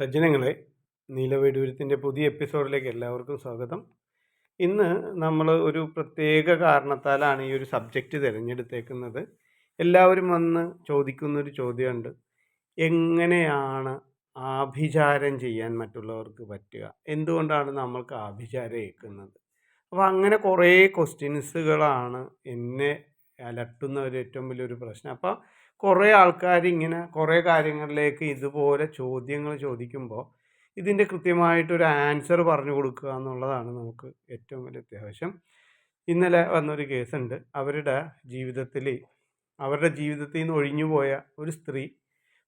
സജ്ജനങ്ങളെ നീലവൈഡൂര്യത്തിന്റെ പുതിയ എപ്പിസോഡിലേക്ക് എല്ലാവർക്കും സ്വാഗതം. ഇന്ന് നമ്മൾ ഒരു പ്രത്യേക കാരണത്താലാണ് ഈ ഒരു സബ്ജക്റ്റ് തിരഞ്ഞെടുത്തേക്കുന്നത്. എല്ലാവരും വന്ന് ചോദിക്കുന്നൊരു ചോദ്യമുണ്ട്. എങ്ങനെയാണ് ആഭിചാരം ചെയ്യാൻ മറ്റുള്ളവർക്ക് പറ്റുക? എന്തുകൊണ്ടാണ് നമ്മൾക്ക് ആഭിചാരം ഏൽക്കുന്നത്? അപ്പോൾ അങ്ങനെ കുറേ ക്വസ്റ്റ്യൻസുകളാണ് എന്നെ അലട്ടുന്ന ഒരു ഏറ്റവും വലിയൊരു പ്രശ്നം. അപ്പോൾ കുറേ ആൾക്കാർ ഇങ്ങനെ കുറേ കാര്യങ്ങളിലേക്ക് ഇതുപോലെ ചോദ്യങ്ങൾ ചോദിക്കുമ്പോൾ ഇതിന്റെ കൃത്യമായിട്ടൊരു ആൻസർ പറഞ്ഞു കൊടുക്കുക എന്നുള്ളതാണ് നമുക്ക് ഏറ്റവും വലിയ അത്യാവശ്യം. ഇന്നലെ വന്നൊരു കേസുണ്ട്. അവരുടെ ജീവിതത്തിൽ അവരുടെ ജീവിതത്തിൽ നിന്ന് ഒഴിഞ്ഞുപോയ ഒരു സ്ത്രീ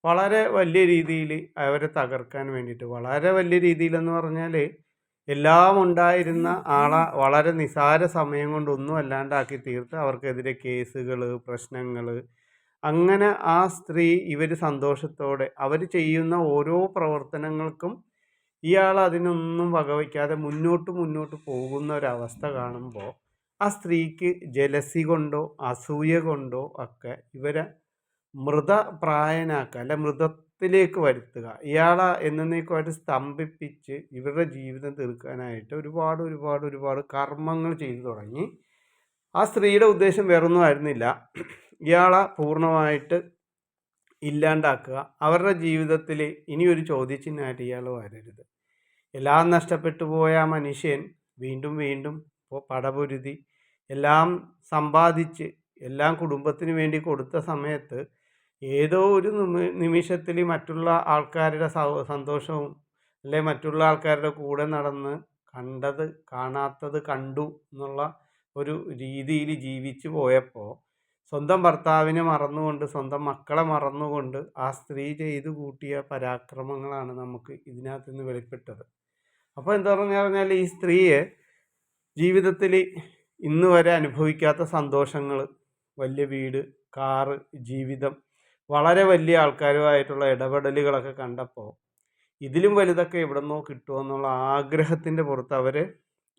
വളരെ വലിയ രീതിയിൽ അവരെ തകർക്കാൻ വേണ്ടിയിട്ട് വളരെ വലിയ രീതിയിലെന്ന് പറഞ്ഞാൽ എല്ലാം ഉണ്ടായിരുന്ന ആളെ വളരെ നിസാര സമയം കൊണ്ടൊന്നും അല്ലാണ്ടാക്കി തീർത്ത് അവർക്കെതിരെ കേസുകൾ പ്രശ്നങ്ങൾ അങ്ങനെ ആ സ്ത്രീ ഇവർ സന്തോഷത്തോടെ അവർ ചെയ്യുന്ന ഓരോ പ്രവർത്തനങ്ങൾക്കും ഇയാൾ അതിനൊന്നും വകവയ്ക്കാതെ മുന്നോട്ട് മുന്നോട്ട് പോകുന്ന ഒരവസ്ഥ കാണുമ്പോൾ ആ സ്ത്രീക്ക് ജലസി കൊണ്ടോ അസൂയ കൊണ്ടോ ഒക്കെ ഇവരെ മൃതപ്രായനാക്കുക അല്ലെ മൃതത്തിലേക്ക് വരുത്തുക. ഇയാളെ എന്നേക്കുമായിട്ട് സ്തംഭിപ്പിച്ച് ഇവരുടെ ജീവിതം തീർക്കാനായിട്ട് ഒരുപാട് ഒരുപാട് ഒരുപാട് കർമ്മങ്ങൾ ചെയ്തു തുടങ്ങി. ആ സ്ത്രീയുടെ ഉദ്ദേശം വേറൊന്നും ആയിരുന്നില്ല. ഇയാളെ പൂർണമായിട്ട് ഇല്ലാണ്ടാക്കുക. അവരുടെ ജീവിതത്തിൽ ഇനിയൊരു ചോദ്യചിഹ്നമായിട്ട് ഇയാൾ വരരുത്. എല്ലാം നഷ്ടപ്പെട്ടു പോയ മനുഷ്യൻ വീണ്ടും വീണ്ടും പടപൊരുതി എല്ലാം സമ്പാദിച്ച് എല്ലാം കുടുംബത്തിന് വേണ്ടി കൊടുത്ത സമയത്ത് ഏതോ ഒരു നിമിഷത്തിൽ മറ്റുള്ള ആൾക്കാരുടെ സന്തോഷവും അല്ലെ മറ്റുള്ള ആൾക്കാരുടെ കൂടെ നടന്ന് കണ്ടത് കാണാത്തത് കണ്ടു എന്നുള്ള ഒരു രീതിയിൽ ജീവിച്ചു പോയപ്പോൾ സ്വന്തം ഭർത്താവിനെ മറന്നുകൊണ്ട് സ്വന്തം മക്കളെ മറന്നുകൊണ്ട് ആ സ്ത്രീ ചെയ്തു കൂട്ടിയ പരാക്രമങ്ങളാണ് നമുക്ക് ഇതിനകത്ത് നിന്ന് വെളിപ്പെട്ടത്. അപ്പോൾ എന്താ പറഞ്ഞു പറഞ്ഞാൽ ഈ സ്ത്രീയെ ജീവിതത്തിൽ ഇന്ന് വരെ അനുഭവിക്കാത്ത സന്തോഷങ്ങൾ വലിയ വീട് കാറ് ജീവിതം വളരെ വലിയ ആൾക്കാരുമായിട്ടുള്ള ഇടപെടലുകളൊക്കെ കണ്ടപ്പോൾ ഇതിലും വലുതൊക്കെ എവിടെ നിന്നോ കിട്ടുമോ എന്നുള്ള ആഗ്രഹത്തിന്റെ പുറത്ത് അവർ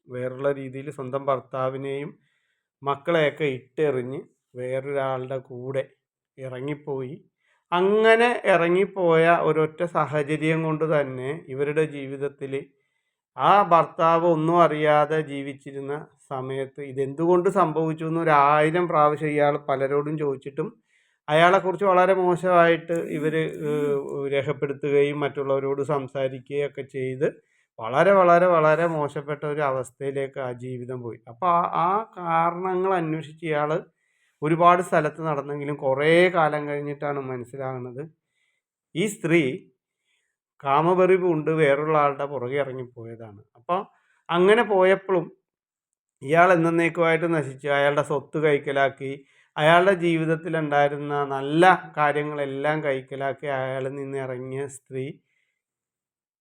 വേറുള്ള രീതിയിൽ സ്വന്തം ഭർത്താവിനെയും മക്കളെയൊക്കെ ഇട്ടെറിഞ്ഞ് വേറൊരാളുടെ കൂടെ ഇറങ്ങിപ്പോയി. അങ്ങനെ ഇറങ്ങിപ്പോയ ഒരൊറ്റ സാഹചര്യം കൊണ്ട് തന്നെ ഇവരുടെ ജീവിതത്തിൽ ആ ഭർത്താവ് ഒന്നും അറിയാതെ ജീവിച്ചിരുന്ന സമയത്ത് ഇതെന്തുകൊണ്ട് സംഭവിച്ചു എന്ന് ഒരായിരം പ്രാവശ്യം ഇയാൾ പലരോടും ചോദിച്ചിട്ടും അയാളെക്കുറിച്ച് വളരെ മോശമായിട്ട് ഇവർ രേഖപ്പെടുത്തുകയും മറ്റുള്ളവരോട് സംസാരിക്കുകയൊക്കെ ചെയ്ത് വളരെ വളരെ വളരെ മോശപ്പെട്ട ഒരു അവസ്ഥയിലേക്ക് ആ ജീവിതം പോയി. അപ്പോൾ ആ കാരണങ്ങൾ അന്വേഷിച്ച് ഇയാൾ ഒരുപാട് സ്ഥലത്ത് നടന്നെങ്കിലും കുറേ കാലം കഴിഞ്ഞിട്ടാണ് മനസ്സിലാകുന്നത്. ഈ സ്ത്രീ കാമപറി പൂണ്ട് വേറുള്ള ആളുടെ പുറകെ ഇറങ്ങിപ്പോയതാണ്. അപ്പോൾ അങ്ങനെ പോയപ്പോഴും ഇയാൾ എന്നേക്കുമായിട്ട് നശിച്ചു. അയാളുടെ സ്വത്ത് കൈക്കലാക്കി അയാളുടെ ജീവിതത്തിൽ ഉണ്ടായിരുന്ന നല്ല കാര്യങ്ങളെല്ലാം കൈക്കലാക്കി അയാളിൽ നിന്ന് ഇറങ്ങിയ സ്ത്രീ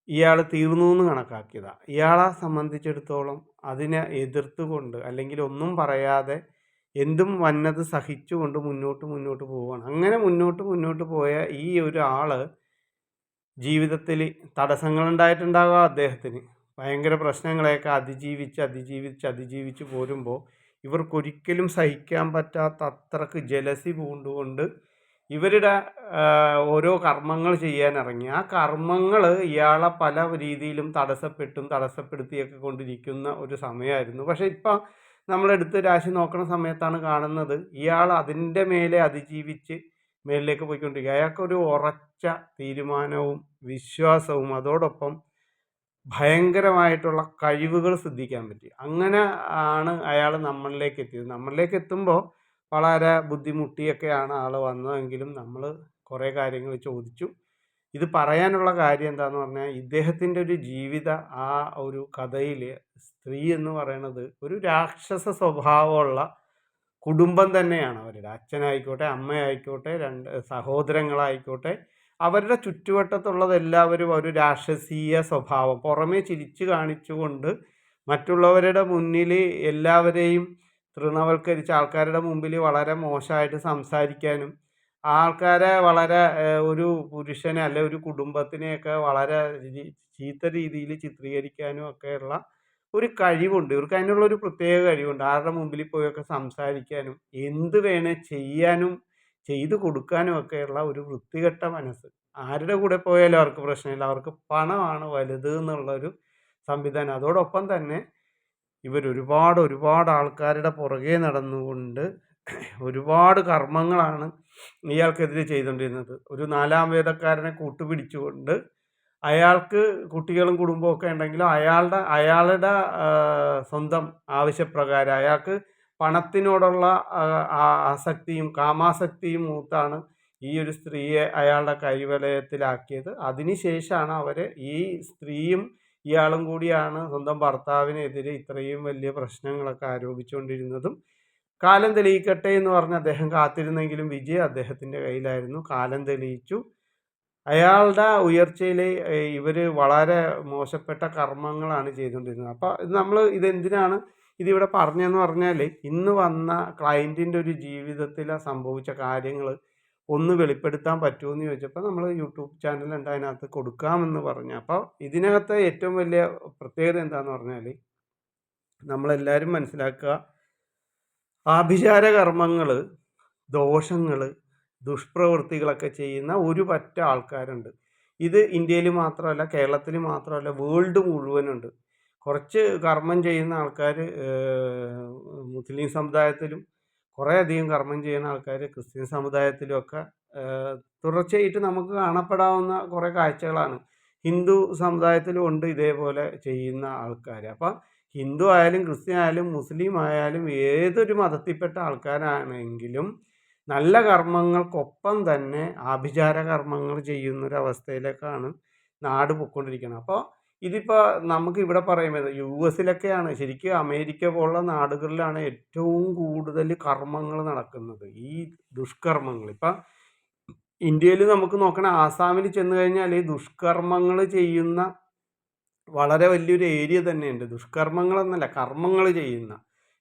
ഇയാൾ തീർന്നു എന്ന് കണക്കാക്കിയതാണ് ഇയാളെ സംബന്ധിച്ചിടത്തോളം അതിനെ എതിർത്തുകൊണ്ട് അല്ലെങ്കിൽ ഒന്നും പറയാതെ എന്തും വന്നത് സഹിച്ചുകൊണ്ട് മുന്നോട്ട് മുന്നോട്ട് പോവുകയാണ്. അങ്ങനെ മുന്നോട്ട് മുന്നോട്ട് പോയ ഈ ഒരു ആൾ ജീവിതത്തിൽ തടസ്സങ്ങളുണ്ടായിട്ടുണ്ടാകാം അദ്ദേഹത്തിന്. ഭയങ്കര പ്രശ്നങ്ങളെയൊക്കെ അതിജീവിച്ച് അതിജീവിച്ച് അതിജീവിച്ച് പോരുമ്പോൾ ഇവർക്കൊരിക്കലും സഹിക്കാൻ പറ്റാത്ത അത്രയ്ക്ക് ജലസി പൂണ്ടുകൊണ്ട് ഇവരുടെ ഓരോ കർമ്മങ്ങൾ ചെയ്യാൻ ഇറങ്ങി. ആ കർമ്മങ്ങൾ ഇയാളെ പല രീതിയിലും തടസ്സപ്പെട്ടും തടസ്സപ്പെടുത്തിയൊക്കെ കൊണ്ടിരിക്കുന്ന ഒരു സമയമായിരുന്നു പക്ഷേ ഇപ്പം നമ്മളെടുത്ത് രാശി നോക്കുന്ന സമയത്താണ് കാണുന്നത്. ഇയാൾ അതിന്റെ മേലെ അതിജീവിച്ച് മേലിലേക്ക് പോയിക്കൊണ്ടിരിക്കുക. അയാൾക്കൊരു ഉറച്ച തീരുമാനവും വിശ്വാസവും അതോടൊപ്പം ഭയങ്കരമായിട്ടുള്ള കഴിവുകൾ സിദ്ധിക്കാൻ പറ്റി. അങ്ങനെ ആണ് അയാൾ നമ്മളിലേക്ക് എത്തിയത്. നമ്മളിലേക്ക് എത്തുമ്പോൾ വളരെ ബുദ്ധിമുട്ടിയൊക്കെയാണ് ആൾ വന്നതെങ്കിലും നമ്മൾ കുറേ കാര്യങ്ങൾ ചോദിച്ചു. ഇത് പറയാനുള്ള കാര്യം എന്താന്ന് പറഞ്ഞാൽ ഇദ്ദേഹത്തിന്റെ ഒരു ജീവിത ആ ഒരു കഥയിൽ സ്ത്രീ എന്ന് പറയുന്നത് ഒരു രാക്ഷസ സ്വഭാവമുള്ള കുടുംബം തന്നെയാണ് അവരുടെ അച്ഛനായിക്കോട്ടെ അമ്മയായിക്കോട്ടെ രണ്ട് സഹോദരങ്ങളായിക്കോട്ടെ അവരുടെ ചുറ്റുവട്ടത്തുള്ളത് എല്ലാവരും ഒരു രാക്ഷസീയ സ്വഭാവം. പുറമേ ചിരിച്ചു കാണിച്ചുകൊണ്ട് മറ്റുള്ളവരുടെ മുന്നിൽ എല്ലാവരെയും തൃണവൽക്കരിച്ച് ആൾക്കാരുടെ മുമ്പിൽ വളരെ മോശമായിട്ട് സംസാരിക്കാനും ആൾക്കാരെ വളരെ ഒരു പുരുഷനെ അല്ലെ ഒരു കുടുംബത്തിനെയൊക്കെ വളരെ ചീത്ത രീതിയിൽ ചിത്രീകരിക്കാനും ഒക്കെയുള്ള ഒരു കഴിവുണ്ട്. ഇവർക്ക് അതിനുള്ള ഒരു പ്രത്യേക കഴിവുണ്ട്. ആരുടെ മുമ്പിൽ പോയൊക്കെ സംസാരിക്കാനും എന്ത് വേണേ ചെയ്യാനും ചെയ്തു കൊടുക്കാനും ഒക്കെയുള്ള ഒരു വൃത്തികെട്ട മനസ്സ്. ആരുടെ കൂടെ പോയാലും അവർക്ക് പ്രശ്നമില്ല. അവർക്ക് പണമാണ് വലുത് എന്നുള്ളൊരു സംവിധാനം. അതോടൊപ്പം തന്നെ ഇവർ ഒരുപാട് ഒരുപാട് ആൾക്കാരുടെ പുറകെ നടന്നുകൊണ്ട് ഒരുപാട് കർമ്മങ്ങളാണ് ഇയാൾക്കെതിരെ ചെയ്തുകൊണ്ടിരുന്നത്. ഒരു നാലാം വേദക്കാരനെ കൂട്ടുപിടിച്ചുകൊണ്ട് അയാൾക്ക് കുട്ടികളും കുടുംബവും ഒക്കെ ഉണ്ടെങ്കിലും അയാളുടെ അയാളുടെ സ്വന്തം ആവശ്യപ്രകാരം അയാൾക്ക് പണത്തിനോടുള്ള ആസക്തിയും കാമാസക്തിയും മൂത്താണ് ഈ ഒരു സ്ത്രീയെ അയാളുടെ കൈവലയത്തിലാക്കിയത്. അതിനുശേഷമാണ് അവരെ ഈ സ്ത്രീയും ഇയാളും കൂടിയാണ് സ്വന്തം ഭർത്താവിനെതിരെ ഇത്രയും വലിയ പ്രശ്നങ്ങളൊക്കെ ആരോപിച്ചുകൊണ്ടിരുന്നതും കാലം തെളിയിക്കട്ടെ എന്ന് പറഞ്ഞ് അദ്ദേഹം കാത്തിരുന്നെങ്കിലും വിജയം അദ്ദേഹത്തിന്റെ കയ്യിലായിരുന്നു. കാലം തെളിയിച്ചു. അയാളുടെ ഉയർച്ചയിൽ ഇവർ വളരെ മോശപ്പെട്ട കർമ്മങ്ങളാണ് ചെയ്തുകൊണ്ടിരുന്നത്. അപ്പോൾ ഇത് നമ്മൾ ഇതെന്തിനാണ് ഇതിവിടെ പറഞ്ഞതെന്ന് പറഞ്ഞാൽ ഇന്ന് വന്ന ക്ലയന്റിന്റെ ഒരു ജീവിതത്തിൽ സംഭവിച്ച കാര്യങ്ങൾ ഒന്ന് വെളിപ്പെടുത്താൻ പറ്റുമെന്ന് ചോദിച്ചപ്പോൾ നമ്മൾ യൂട്യൂബ് ചാനലുണ്ട് അതിനകത്ത് കൊടുക്കാമെന്ന് പറഞ്ഞു. അപ്പോൾ ഇതിനകത്ത് ഏറ്റവും വലിയ പ്രത്യേകത എന്താണെന്ന് പറഞ്ഞാൽ നമ്മളെല്ലാവരും മനസ്സിലാക്കുക ആഭിചാര കർമ്മങ്ങൾ ദോഷങ്ങൾ ദുഷ്പ്രവൃത്തികളൊക്കെ ചെയ്യുന്ന ഒരു പറ്റ ആൾക്കാരുണ്ട്. ഇത് ഇന്ത്യയിൽ മാത്രമല്ല കേരളത്തിൽ മാത്രമല്ല വേൾഡ് മുഴുവനുണ്ട്. കുറച്ച് കർമ്മം ചെയ്യുന്ന ആൾക്കാർ മുസ്ലിം സമുദായത്തിലും കുറേ അധികം കർമ്മം ചെയ്യുന്ന ആൾക്കാർ ക്രിസ്ത്യൻ സമുദായത്തിലുമൊക്കെ തുടർച്ചയായിട്ട് നമുക്ക് കാണപ്പെടാവുന്ന കുറേ കാഴ്ചകളാണ്. ഹിന്ദു സമുദായത്തിലും ഉണ്ട് ഇതേപോലെ ചെയ്യുന്ന ആൾക്കാർ അപ്പം ഹിന്ദു ആയാലും ക്രിസ്ത്യൻ ആയാലും മുസ്ലിം ആയാലും ഏതൊരു മതത്തിൽപ്പെട്ട ആൾക്കാരാണെങ്കിലും നല്ല കർമ്മങ്ങൾക്കൊപ്പം തന്നെ ആഭിചാര കർമ്മങ്ങൾ ചെയ്യുന്നൊരവസ്ഥയിലേക്കാണ് നാട് പൊയ്ക്കൊണ്ടിരിക്കുന്നത്. അപ്പോൾ ഇതിപ്പോൾ നമുക്ക് ഇവിടെ പറയുമ്പോൾ യു എസിലൊക്കെയാണ് ശരിക്കും അമേരിക്ക പോലുള്ള നാടുകളിലാണ് ഏറ്റവും കൂടുതൽ കർമ്മങ്ങൾ നടക്കുന്നത്. ഈ ദുഷ്കർമ്മങ്ങൾ. ഇപ്പം ഇന്ത്യയിൽ നമുക്ക് നോക്കണം ആസാമിൽ ചെന്ന് കഴിഞ്ഞാൽ ഈ ദുഷ്കർമ്മങ്ങൾ ചെയ്യുന്ന വളരെ വലിയൊരു ഏരിയ തന്നെയുണ്ട്. ദുഷ്കർമ്മങ്ങളെന്നല്ല കർമ്മങ്ങൾ ചെയ്യുന്ന.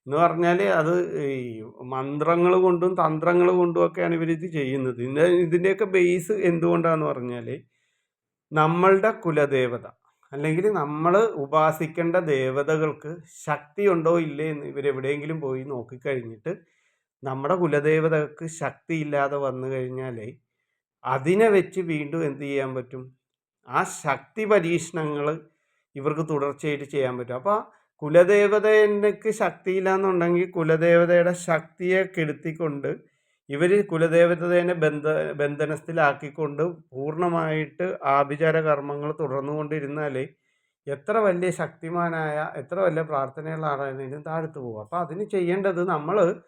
എന്ന് പറഞ്ഞാൽ അത് ഈ മന്ത്രങ്ങൾ കൊണ്ടും തന്ത്രങ്ങൾ കൊണ്ടും ഒക്കെയാണ് ഇവരിത് ചെയ്യുന്നത്. ഇതിന്റെ ഇതിന്റെയൊക്കെ ബേസ് എന്തുകൊണ്ടാണെന്ന് പറഞ്ഞാൽ നമ്മളുടെ കുലദേവത അല്ലെങ്കിൽ നമ്മൾ ഉപാസിക്കേണ്ട ദേവതകൾക്ക് ശക്തി ഉണ്ടോ ഇല്ലേ എന്ന് ഇവരെവിടെയെങ്കിലും പോയി നോക്കിക്കഴിഞ്ഞിട്ട് നമ്മുടെ കുലദേവതകൾക്ക് ശക്തി ഇല്ലാതെ വന്നു കഴിഞ്ഞാൽ അതിനെ വെച്ച് വീണ്ടും എന്ത് ചെയ്യാൻ പറ്റും? ആ ശക്തി പരീക്ഷണങ്ങൾ ഇവർക്ക് തുടർച്ചയായിട്ട് ചെയ്യാൻ പറ്റും. അപ്പോൾ കുലദേവതയ്ക്ക് ശക്തിയില്ല എന്നുണ്ടെങ്കിൽ കുലദേവതയുടെ ശക്തിയെ കെടുത്തിക്കൊണ്ട് ഇവർ കുലദേവതയെ ബന്ധ ബന്ധനത്തിലാക്കിക്കൊണ്ട് പൂർണമായിട്ട് ആഭിചാര കർമ്മങ്ങൾ തുടർന്നുകൊണ്ടിരുന്നാൽ എത്ര വലിയ ശക്തിമാനായ എത്ര വലിയ പ്രാർത്ഥനയുള്ള ആളാണെങ്കിലും താഴ്ത്തു പോകും. അപ്പോൾ അതിന് ചെയ്യേണ്ടത് നമ്മൾ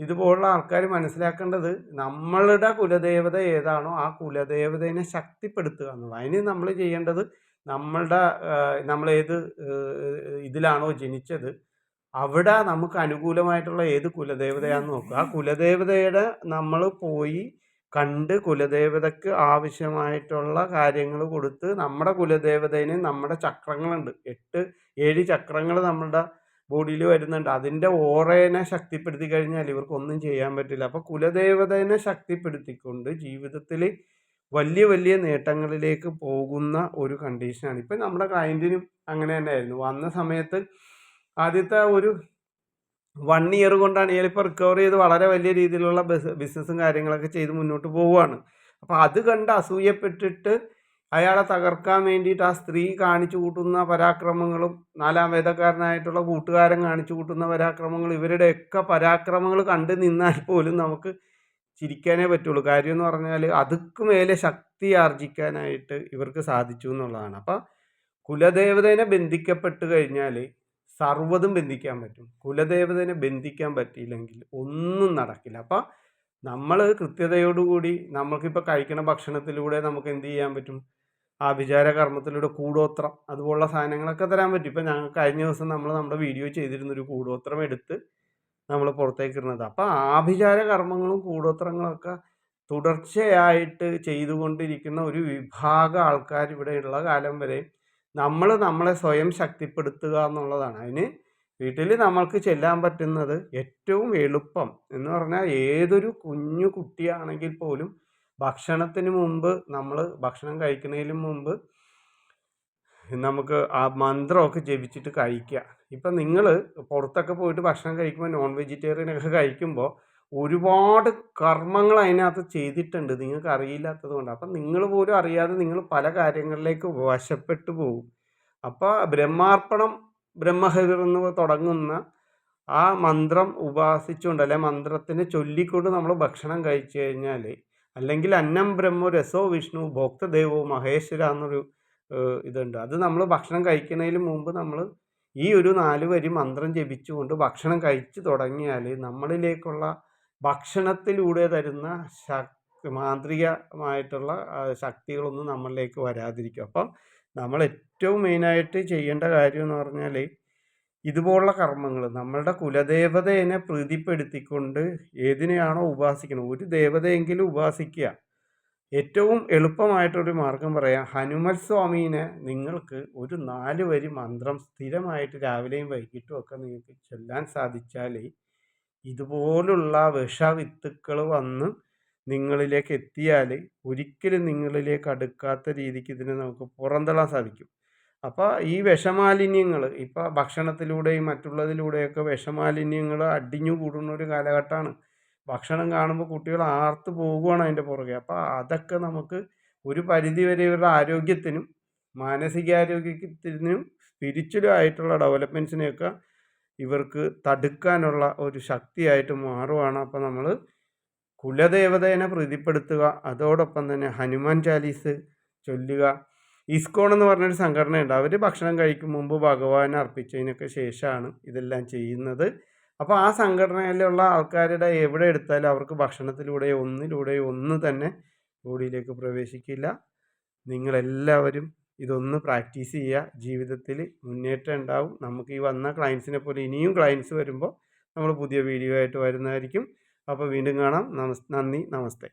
ഇതുപോലുള്ള ആൾക്കാർ മനസ്സിലാക്കേണ്ടത് നമ്മളുടെ കുലദേവത ഏതാണോ ആ കുലദേവതയെ ശക്തിപ്പെടുത്തുക എന്നുള്ളത് അതിന് നമ്മൾ ചെയ്യേണ്ടത് നമ്മളുടെ നമ്മളേത് ഇതിലാണോ ജനിച്ചത് അവിടെ നമുക്ക് അനുകൂലമായിട്ടുള്ള ഏത് കുലദേവതയാണെന്ന് നോക്കുക. ആ കുലദേവതയുടെ നമ്മൾ പോയി കണ്ട് കുലദേവതയ്ക്ക് ആവശ്യമായിട്ടുള്ള കാര്യങ്ങൾ കൊടുത്ത് നമ്മുടെ കുലദേവതേന് നമ്മുടെ ചക്രങ്ങളുണ്ട്. എട്ട് ഏഴ് ചക്രങ്ങൾ നമ്മളുടെ ബോഡിയിൽ വരുന്നുണ്ട്. അതിന്റെ ഓറേനെ ശക്തിപ്പെടുത്തി കഴിഞ്ഞാൽ ഇവർക്കൊന്നും ചെയ്യാൻ പറ്റില്ല. അപ്പോൾ കുലദേവതേനെ ശക്തിപ്പെടുത്തിക്കൊണ്ട് ജീവിതത്തിൽ വലിയ വലിയ നേട്ടങ്ങളിലേക്ക് പോകുന്ന ഒരു കണ്ടീഷനാണ് ഇപ്പം നമ്മുടെ ക്ലയന്റിനും അങ്ങനെ തന്നെയായിരുന്നു. വന്ന സമയത്ത് ആദ്യത്തെ ഒരു വൺ ഇയർ കൊണ്ടാണ് ഇയാളിപ്പോൾ റിക്കവർ ചെയ്ത് വളരെ വലിയ രീതിയിലുള്ള ബിസിനസ്സും കാര്യങ്ങളൊക്കെ ചെയ്ത് മുന്നോട്ട് പോവുകയാണ്. അപ്പോൾ അത് കണ്ട് അസൂയപ്പെട്ടിട്ട് അയാളെ തകർക്കാൻ വേണ്ടിയിട്ട് ആ സ്ത്രീ കാണിച്ചു കൂട്ടുന്ന പരാക്രമങ്ങളും നാലാം വേദക്കാരനായിട്ടുള്ള കൂട്ടുകാരൻ കാണിച്ചു കൂട്ടുന്ന പരാക്രമങ്ങൾ ഇവരുടെയൊക്കെ പരാക്രമങ്ങൾ കണ്ട് നിന്നാൽ പോലും നമുക്ക് ചിരിക്കാനേ പറ്റുള്ളൂ. കാര്യം എന്ന് പറഞ്ഞാൽ അതുക്ക് മേലെ ശക്തി ആർജിക്കാനായിട്ട് ഇവർക്ക് സാധിച്ചു എന്നുള്ളതാണ്. അപ്പം കുലദേവതേനെ ബന്ധിക്കപ്പെട്ട് കഴിഞ്ഞാൽ സർവതും ബന്ധിക്കാൻ പറ്റും. കുലദേവതേനെ ബന്ധിക്കാൻ പറ്റിയില്ലെങ്കിൽ ഒന്നും നടക്കില്ല. അപ്പം നമ്മൾ കൃത്യതയോടുകൂടി നമ്മൾക്കിപ്പോൾ കഴിക്കുന്ന ഭക്ഷണത്തിലൂടെ നമുക്ക് എന്ത് ചെയ്യാൻ പറ്റും? ആ വിചാര കർമ്മത്തിലൂടെ കൂടോത്രം അതുപോലുള്ള സാധനങ്ങളൊക്കെ തരാൻ പറ്റും. ഇപ്പം ഞങ്ങൾ കഴിഞ്ഞ ദിവസം നമ്മൾ നമ്മുടെ വീഡിയോ ചെയ്തിരുന്നൊരു കൂടോത്രം എടുത്ത് നമ്മൾ പുറത്തേക്ക് ഇടുന്നത് അപ്പോൾ ആഭിചാര കർമ്മങ്ങളും കൂടോത്രങ്ങളൊക്കെ തുടർച്ചയായിട്ട് ചെയ്തുകൊണ്ടിരിക്കുന്ന ഒരു വിഭാഗം ആൾക്കാർ ഇവിടെയുള്ള കാലം വരെ നമ്മൾ നമ്മളെ സ്വയം ശക്തിപ്പെടുത്തുക എന്നുള്ളതാണ്. അതിന് വീട്ടിൽ നമ്മൾക്ക് ചെല്ലാൻ പറ്റുന്നത് ഏറ്റവും എളുപ്പം എന്ന് പറഞ്ഞാൽ ഏതൊരു കുഞ്ഞു കുട്ടിയാണെങ്കിൽ പോലും ഭക്ഷണത്തിന് മുമ്പ് നമ്മൾ ഭക്ഷണം കഴിക്കുന്നതിന് മുമ്പ് നമുക്ക് ആ മന്ത്രമൊക്കെ ജപിച്ചിട്ട് കഴിക്കുക. ഇപ്പം നിങ്ങൾ പുറത്തൊക്കെ പോയിട്ട് ഭക്ഷണം കഴിക്കുമ്പോൾ നോൺ വെജിറ്റേറിയൻ ഒക്കെ കഴിക്കുമ്പോൾ ഒരുപാട് കർമ്മങ്ങൾ അതിനകത്ത് ചെയ്തിട്ടുണ്ട്. നിങ്ങൾക്ക് അറിയില്ലാത്തത് കൊണ്ട്. അപ്പം നിങ്ങൾ പോലും അറിയാതെ നിങ്ങൾ പല കാര്യങ്ങളിലേക്ക് വശപ്പെട്ടു പോകും. അപ്പോൾ ബ്രഹ്മാർപ്പണം ബ്രഹ്മഹവിർ എന്ന് തുടങ്ങുന്ന ആ മന്ത്രം ഉപാസിച്ചുകൊണ്ട് അല്ലെ മന്ത്രത്തിനെ ചൊല്ലിക്കൊണ്ട് നമ്മൾ ഭക്ഷണം കഴിച്ചു കഴിഞ്ഞാൽ അല്ലെങ്കിൽ അന്നം ബ്രഹ്മ രസോ വിഷ്ണു ഭോക്തദേവോ മഹേശ്വര എന്നൊരു ഇതുണ്ട്. അത് നമ്മൾ ഭക്ഷണം കഴിക്കുന്നതിന് മുമ്പ് നമ്മൾ ഈ ഒരു നാല് വരി മന്ത്രം ജപിച്ചുകൊണ്ട് ഭക്ഷണം കഴിച്ചു തുടങ്ങിയാൽ നമ്മളിലേക്കുള്ള ഭക്ഷണത്തിലൂടെ തരുന്ന ശക്തി മാന്ത്രികമായിട്ടുള്ള ശക്തികളൊന്നും നമ്മളിലേക്ക് വരാതിരിക്കും. അപ്പം നമ്മൾ ഏറ്റവും മെയിനായിട്ട് ചെയ്യേണ്ട കാര്യം എന്ന് പറഞ്ഞാൽ ഇതുപോലുള്ള കർമ്മങ്ങൾ നമ്മളുടെ കുലദേവതയെ പ്രീതിപ്പെടുത്തിക്കൊണ്ട് ഏതിനെയാണോ ഉപാസിക്കുന്നത് ഒരു ദേവതയെങ്കിലും ഉപാസിക്കുക. ഏറ്റവും എളുപ്പമായിട്ടൊരു മാർഗം പറയാം. ഹനുമൽ സ്വാമീനെ നിങ്ങൾക്ക് ഒരു നാല് വരി മന്ത്രം സ്ഥിരമായിട്ട് രാവിലെയും വൈകിട്ടും ഒക്കെ നിങ്ങൾക്ക് ചൊല്ലാൻ സാധിച്ചാൽ ഇതുപോലുള്ള വിഷവിത്തുക്കൾ വന്ന് നിങ്ങളിലേക്ക് എത്തിയാൽ ഒരിക്കലും നിങ്ങളിലേക്ക് അടുക്കാത്ത രീതിക്ക് ഇതിനെ നമുക്ക് പുറന്തള്ളാൻ സാധിക്കും. അപ്പോൾ ഈ വിഷമാലിന്യങ്ങൾ ഇപ്പോൾ ഭക്ഷണത്തിലൂടെയും മറ്റുള്ളതിലൂടെയൊക്കെ വിഷമാലിന്യങ്ങൾ അടിഞ്ഞു കൂടുന്ന ഒരു കാലഘട്ടമാണ്. ഭക്ഷണം കാണുമ്പോൾ കുട്ടികൾ ആർത്ത് പോകുകയാണ് അതിന്റെ പുറകെ. അപ്പോൾ അതൊക്കെ നമുക്ക് ഒരു പരിധി വരെ ഇവരുടെ ആരോഗ്യത്തിനും മാനസികാരോഗ്യത്തിനും സ്പിരിച്വലും ആയിട്ടുള്ള ഡെവലപ്മെന്റ്സിനെയൊക്കെ ഇവർക്ക് തടുക്കാനുള്ള ഒരു ശക്തിയായിട്ട് മാറുകയാണ് അപ്പോൾ നമ്മൾ കുലദേവതേനെ പ്രീതിപ്പെടുത്തുക അതോടൊപ്പം തന്നെ ഹനുമാൻ ചാലീസ് ചൊല്ലുക. ഇസ്കോൺ എന്ന് പറഞ്ഞൊരു സംഘടനയുണ്ട്. അവർ ഭക്ഷണം കഴിക്കും മുമ്പ് ഭഗവാനെ അർപ്പിച്ചതിനൊക്കെ ശേഷമാണ് ഇതെല്ലാം ചെയ്യുന്നത്. അപ്പോൾ ആ സംഘടനയിലുള്ള ആൾക്കാരുടെ എവിടെ എടുത്താലും അവർക്ക് ഭക്ഷണത്തിലൂടെ ഒന്നിലൂടെ ഒന്ന് തന്നെ ബോഡിയിലേക്ക് പ്രവേശിക്കില്ല. നിങ്ങളെല്ലാവരും ഇതൊന്ന് പ്രാക്ടീസ് ചെയ്യുക. ജീവിതത്തിൽ മുന്നേറ്റം ഉണ്ടാവും. നമുക്ക് ഈ വന്ന ക്ലയൻസിനെ പോലെ ഇനിയും ക്ലയൻസ് വരുമ്പോൾ നമ്മൾ പുതിയ വീഡിയോ ആയിട്ട് വരുന്നതായിരിക്കും. അപ്പോൾ വീണ്ടും കാണാം. നമസ് നന്ദി. നമസ്തേ.